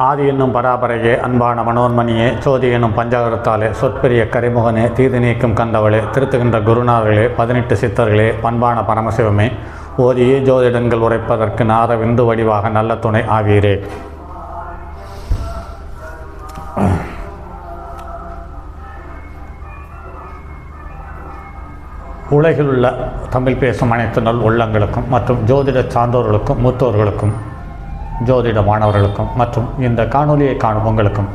ஆதி என்னும் பராபரையே அன்பான மனோன்மணியே சோதி என்னும் பஞ்சாகரத்தாலே சொற்பெரிய கரிமுகனே தீது நீக்கும் கண்டவளே திருத்துகின்ற குருநாதர்களே பதினெட்டு சித்தர்களே பண்பான பரமசிவமே ஓதியே ஜோதிடங்கள் உரைப்பதற்கு நாத விந்து வடிவாக நல்ல துணை ஆவீரே. உலகில் உள்ள தமிழ் பேசும் அனைத்து நல் உள்ளங்களுக்கும் மற்றும் ஜோதிட சார்ந்தோர்களுக்கும் மூத்தோர்களுக்கும் ஜோதிட மாணவர்களுக்கும் மற்றும் இந்த காணொலியை காணும் உங்களுக்கும்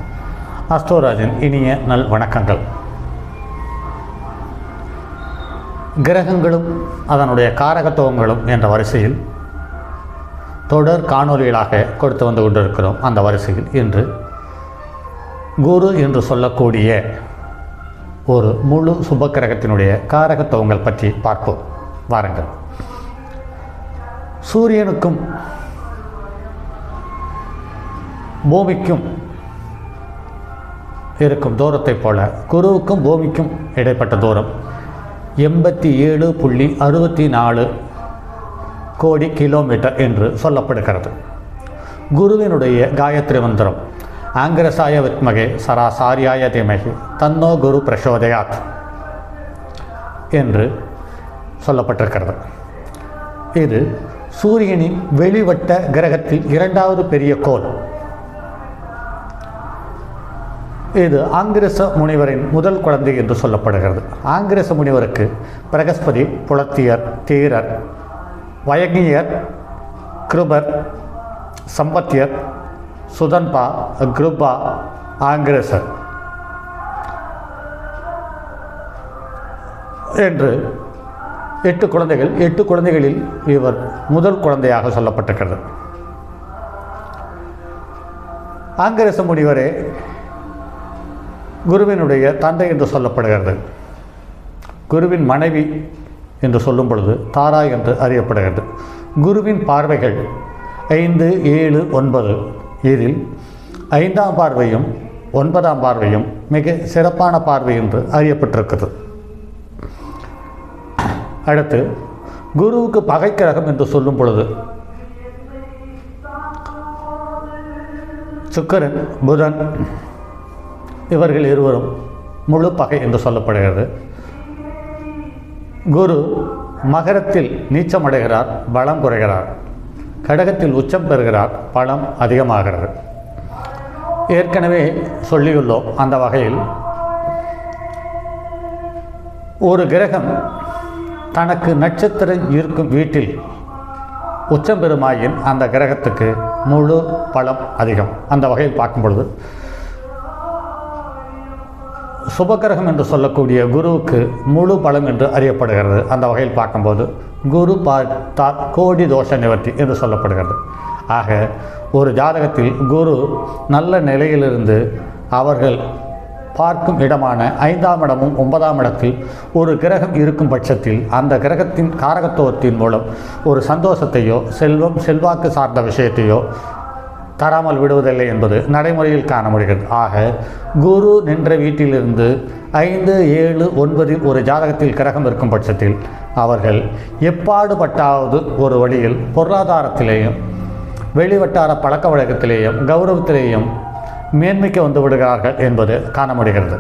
அஸ்தோராஜின் இனிய நல் வணக்கங்கள். கிரகங்களும் அதனுடைய காரகத்துவங்களும் என்ற வரிசையில் தொடர் காணொலிகளாக கொடுத்து வந்து கொண்டிருக்கிறோம். அந்த வரிசையில் இன்று குரு என்று சொல்லக்கூடிய ஒரு முழு சுபக்கிரகத்தினுடைய காரகத்துவங்கள் பற்றி பார்ப்போம். வாருங்கள். சூரியனுக்கும் பூமிக்கும் இருக்கும் தூரத்தைப் போல குருவுக்கும் பூமிக்கும் இடைப்பட்ட தூரம். எண்பத்தி ஏழு புள்ளி அறுபத்தி நாலு கோடி கிலோமீட்டர் என்று சொல்லப்படுகிறது. குருவினுடைய காயத்ரி மந்திரம் ஆங்கிரசாய வித்மகே சராசாரியாய திமகி தன்னோ குரு பிரசோதயாத் என்று சொல்லப்பட்டிருக்கிறது. இது சூரியனின் வெளிவட்ட கிரகத்தில் இரண்டாவது பெரிய கோல் இது ஆங்கிரச முனிவரின் முதல் குழந்தை என்று சொல்லப்படுகிறது. ஆங்கிரச முனிவருக்கு பிரகஸ்பதி புலத்தியர் தீரர் வயங்கியர் கிருபர் சம்பத்தியர் சுதன்பா கிருபா ஆங்கிரசர் என்று எட்டு குழந்தைகள் எட்டு குழந்தைகளில் இவர் முதல் குழந்தையாக சொல்லப்பட்டிருக்கிறது. ஆங்கிரச முனிவரே குருவினுடைய தந்தை என்று சொல்லப்படுகிறது. குருவின் மனைவி என்று சொல்லும் பொழுது தாரா என்று அறியப்படுகிறது. குருவின் பார்வைகள் ஐந்து ஏழு ஒன்பது. இதில் ஐந்தாம் பார்வையும் ஒன்பதாம் பார்வையும் மிக சிறப்பான பார்வை என்று அறியப்பட்டிருக்கிறது. அடுத்து குருவுக்கு பகைக்கிரகம் என்று சொல்லும் பொழுது சுக்கரன் புதன் இவர்கள் இருவரும் முழு பகை என்று சொல்லப்படுகிறது. குரு மகரத்தில் நீச்சமடைகிறார் பலம் குறைகிறார். கடகத்தில் உச்சம் பெறுகிறார் பலம் அதிகமாகிறது. ஏற்கனவே சொல்லியுள்ளோம் அந்த வகையில் ஒரு கிரகம் தனக்கு நட்சத்திரம் இருக்கும் வீட்டில் உச்சம் பெறுமாயின் அந்த கிரகத்துக்கு முழு பலம் அதிகம். அந்த வகையில் பார்க்கும் பொழுது சுபகிரகம் என்று சொல்லக்கூடிய குருவுக்கு முழு பலம் என்று அறியப்படுகிறது. அந்த வகையில் பார்க்கும்போது குரு பார்த்தால் கோடி தோஷ நிவர்த்தி என்று சொல்லப்படுகிறது. ஆக ஒரு ஜாதகத்தில் குரு நல்ல நிலையிலிருந்து அவர்கள் பார்க்கும் இடமான ஐந்தாம் இடமும் ஒன்பதாம் இடத்தில் ஒரு கிரகம் இருக்கும் பட்சத்தில் அந்த கிரகத்தின் காரகத்துவத்தின் மூலம் ஒரு சந்தோஷத்தையோ செல்வம் செல்வாக்கு சார்ந்த விஷயத்தையோ தராமல் விடுவதில்லை என்பது நடைமுறையில் காண முடிகிறது ஆக குரு நின்ற வீட்டிலிருந்து ஐந்து ஏழு ஒன்பதில் ஒரு ஜாதகத்தில் கிரகம் இருக்கும் பட்சத்தில் அவர்கள் எப்பாடுபட்டாவது ஒரு வழியில் பொருளாதாரத்திலேயும் வெளிவட்டார பழக்க வழக்கத்திலேயும் கௌரவத்திலேயும் மேன்மைக்கு வந்து விடுகிறார்கள் என்பது காண முடிகிறது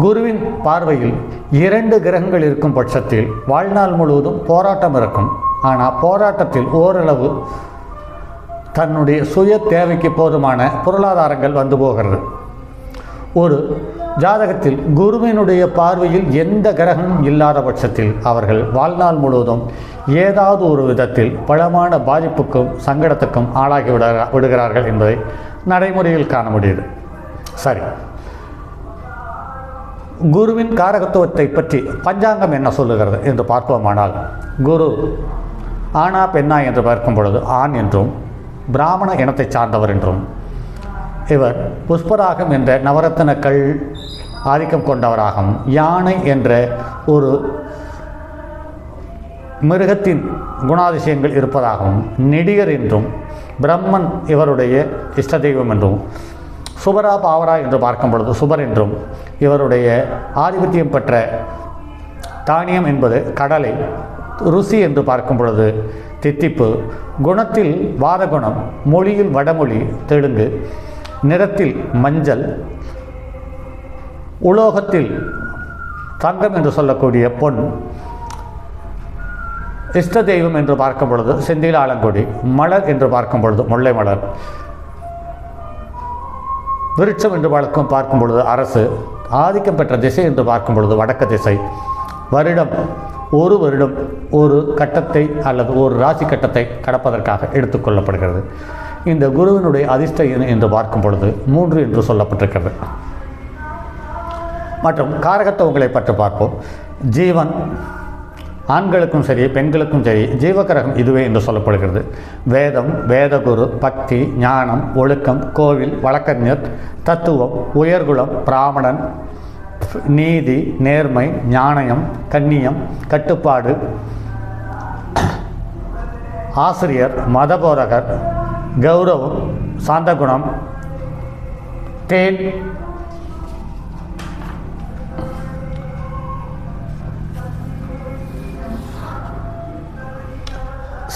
குருவின் பார்வையில் இரண்டு கிரகங்கள் இருக்கும் பட்சத்தில் வாழ்நாள் முழுவதும் போராட்டம் இருக்கும். ஆனால் போராட்டத்தில் ஓரளவு தன்னுடைய சுய தேவைக்கு போதுமான பொருளாதாரங்கள் வந்து போகிறது. ஒரு ஜாதகத்தில் குருவினுடைய பார்வையில் எந்த கிரகமும் இல்லாத பட்சத்தில் அவர்கள் வாழ்நாள் முழுவதும் ஏதாவது ஒரு விதத்தில் பலமான பாதிப்புக்கும் சங்கடத்துக்கும் ஆளாகி விட விடுகிறார்கள் என்பதை நடைமுறையில் காண முடியுது. சரி. குருவின் காரகத்துவத்தை பற்றி பஞ்சாங்கம் என்ன சொல்லுகிறது என்று பார்ப்போமானால் குரு ஆனா பெண்ணா என்று பார்க்கும் பொழுது ஆண் என்றும் பிராமண இனத்தை சார்ந்தவர் என்றும் இவர் புஷ்பராகம் என்ற நவரத்தின கல் ஆதிக்கம் கொண்டவராகவும் யானை என்ற ஒரு மிருகத்தின் குணாதிசயங்கள் இருப்பதாகவும் நெடிகர் என்றும் பிரம்மன் இவருடைய இஷ்ட தெய்வம் என்றும் சுபரா பாவரா என்று பார்க்கும் பொழுது சுபர் என்றும் இவருடைய ஆதிபத்தியம் பெற்ற தானியம் என்பது கடலை ருசி என்று பார்க்கும் பொழுது தித்திப்பு குணத்தில் வாதகுணம் மொழியில் வடமொழி தெலுங்கு நிறத்தில் மஞ்சள் உலோகத்தில் தங்கம் என்று சொல்லக்கூடிய பொன் இஷ்ட தெய்வம் என்று பார்க்கும் பொழுது செந்தில் ஆலங்குடி மலர் என்று பார்க்கும் பொழுது முல்லை மலர் விருட்சம் என்று வளர்க்கும் பார்க்கும் பொழுது அரசு ஆதிக்கம் பெற்ற திசை என்று பார்க்கும் பொழுது வடக்கு திசை வருடம் ஒரு வருடம் ஒரு கட்டத்தை அல்லது ஒரு ராசி கட்டத்தை கடப்பதற்காக எடுத்துக்கொள்ளப்படுகிறது இந்த குருவினுடைய அதிர்ஷ்ட என்று பார்க்கும் பொழுது மூன்று என்று சொல்லப்பட்டிருக்கிறது. மற்றும் காரகத்துவங்களை பற்றி பார்ப்போம். ஜீவன் ஆண்களுக்கும் சரி பெண்களுக்கும் சரி ஜீவகரகம் இதுவே என்று சொல்லப்படுகிறது. வேதம் வேதகுரு பக்தி ஞானம் ஒழுக்கம் கோவில் வழக்கறிஞர் தத்துவம் உயர்குலம் பிராமணன் நீதி நேர்மை ஞானயம் கண்ணியம் கட்டுப்பாடு. ஆசிரியர் மதபோரகர் கௌரவம் சாந்தகுணம். தேன்.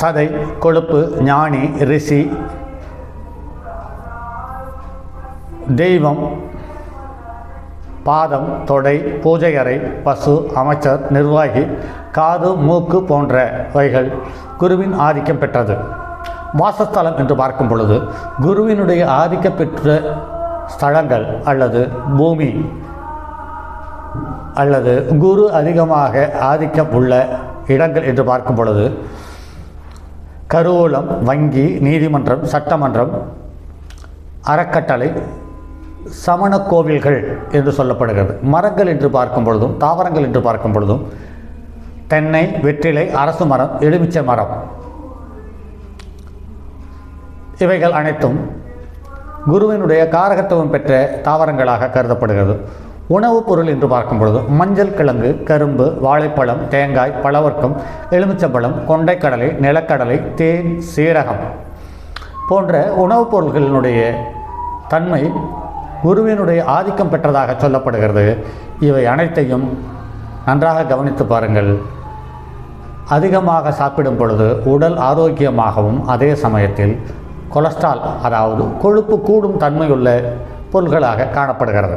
சதை கொழுப்பு ஞானி ரிஷி. தெய்வம். பாதம் தொடை பூஜை அறை பசு அமைச்சர் நிர்வாகி காது மூக்கு போன்றவைகள் குருவின் ஆதிக்கம் பெற்றது. வாசஸ்தலம் என்று பார்க்கும் பொழுது குருவினுடைய ஆதிக்கம் பெற்ற ஸ்தலங்கள் அல்லது பூமி அல்லது குரு அதிகமாக ஆதிக்கம் உள்ள இடங்கள் என்று பார்க்கும் பொழுது கருவூலம் வங்கி நீதிமன்றம் சட்டமன்றம் அறக்கட்டளை சமண கோவில்கள் என்று சொல்லப்படுகிறது. மரங்கள் என்று பார்க்கும் பொழுதும் தாவரங்கள் என்று பார்க்கும் பொழுதும் தென்னை வெற்றிலை அரசு மரம் எலுமிச்சை மரம். இவைகள் அனைத்தும் குருவினுடைய காரகத்துவம் பெற்ற தாவரங்களாக கருதப்படுகிறது. உணவுப் பொருள் என்று பார்க்கும் பொழுது மஞ்சள் கிழங்கு கரும்பு வாழைப்பழம் தேங்காய் பழவர்க்கம் எலுமிச்சம்பழம் கொண்டைக்கடலை நிலக்கடலை தேன் சீரகம் போன்ற உணவுப் பொருள்களினுடைய தன்மை குருவினுடைய ஆதிக்கம் பெற்றதாக சொல்லப்படுகிறது. இவை அனைத்தையும் நன்றாக கவனித்து பாருங்கள். அதிகமாக சாப்பிடும் பொழுது உடல் ஆரோக்கியமாகவும் அதே சமயத்தில் கொலஸ்ட்ரால் அதாவது கொழுப்பு கூடும் தன்மையுள்ள பொருள்களாக காணப்படுகிறது.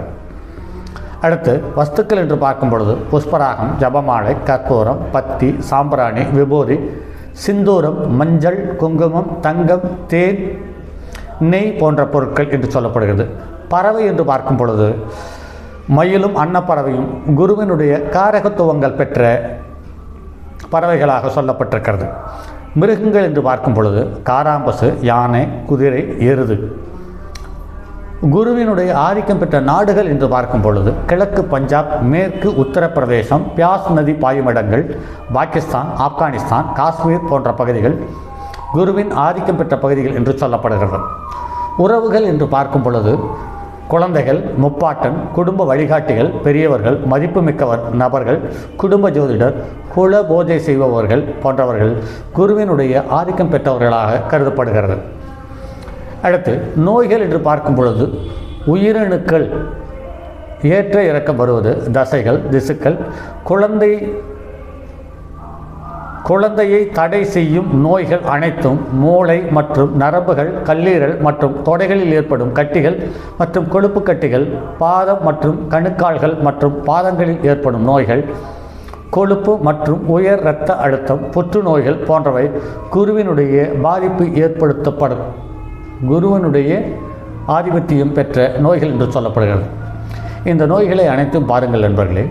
அடுத்து வஸ்துக்கள் என்று பார்க்கும் பொழுது புஷ்பராகம் ஜபமாலை கற்பூரம் பத்தி சாம்பிராணி விபூதி சிந்தூரம் மஞ்சள் குங்குமம் தங்கம் தேன் நெய் போன்ற பொருட்கள் என்று சொல்லப்படுகிறது. பறவை என்று பார்க்கும் பொழுது மயிலும் அன்னப்பறவையும் குருவினுடைய காரகத்துவங்கள் பெற்ற பறவைகளாக சொல்லப்பட்டிருக்கிறது. மிருகங்கள் என்று பார்க்கும் பொழுது காராம்பசு யானை குதிரை எருது. குருவினுடைய ஆதிக்கம் பெற்ற நாடுகள் என்று பார்க்கும் பொழுது கிழக்கு பஞ்சாப் மேற்கு உத்தரப்பிரதேசம் பியாஸ் நதி பாயுமிடங்கள் பாகிஸ்தான் ஆப்கானிஸ்தான் காஷ்மீர் போன்ற பகுதிகள் குருவின் ஆதிக்கம் பெற்ற பகுதிகள் என்று சொல்லப்படுகிறது. உறவுகள் என்று பார்க்கும் பொழுது குழந்தைகள் முப்பாட்டன் குடும்ப வழிகாட்டிகள் பெரியவர்கள் மதிப்புமிக்கவர் நபர்கள் குடும்ப ஜோதிடர் குல போதை செய்பவர்கள் போன்றவர்கள் குருவினுடைய ஆதிக்கம் பெற்றவர்களாக கருதப்படுகிறது. அடுத்து நோய்கள் என்று பார்க்கும் பொழுது உயிரணுக்கள் ஏற்ற இறக்கம் வருவது தசைகள் திசுக்கள் குழந்தை குழந்தையை தடை செய்யும் நோய்கள் அனைத்தும் மூளை மற்றும் நரம்புகள் கல்லீரல் மற்றும் தொடைகளில் ஏற்படும் கட்டிகள் மற்றும் கொழுப்பு கட்டிகள் பாதம் மற்றும் கணுக்கால்கள் மற்றும் பாதங்களில் ஏற்படும் நோய்கள் கொழுப்பு மற்றும் உயர் இரத்த அழுத்தம் புற்றுநோய்கள் போன்றவை குருவினுடைய பாதிப்பு ஏற்படுத்தப்படும். குருவனுடைய ஆதிபத்தியம் பெற்ற நோய்கள் என்று சொல்லப்படுகிறது. இந்த நோய்களை அனைத்தும் பாருங்கள் நண்பர்களே.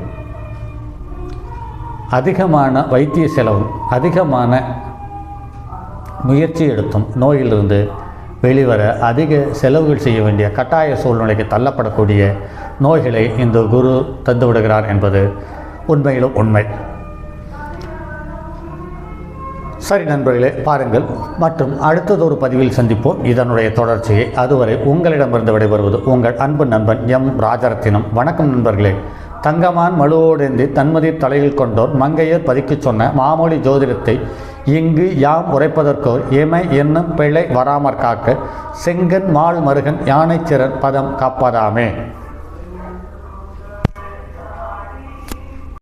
அதிகமான வைத்திய செலவு அதிகமான முயற்சி எடுத்தும் நோயிலிருந்து வெளிவர அதிக செலவுகள் செய்ய வேண்டிய கட்டாய சூழ்நிலைக்கு தள்ளப்படக்கூடிய நோய்களை இந்த குரு தந்து விடுகிறார் என்பது உண்மையிலும் உண்மை. சரி நண்பர்களே பாருங்கள். மற்றும் அடுத்ததொரு பதிவில் சந்திப்போம். இதனுடைய தொடர்ச்சியை அதுவரை உங்களிடமிருந்து விடைபெறுவது உங்கள் அன்பு நண்பன் எம். ராஜரத்தினம். வணக்கம் நண்பர்களே. தங்கமான் மழுவோடேந்தி தன்மதி தலையில் கொண்டோர் மங்கையர் பதிக்குச் சொன்ன மாமொழி ஜோதிடத்தை இங்கு யாம் உரைப்பதற்கோர் இமை என்னும் பிழை வராமற் காக்க செங்கன் மால் மருகன் யானைச்சிறன் பதம் காப்பதாமே.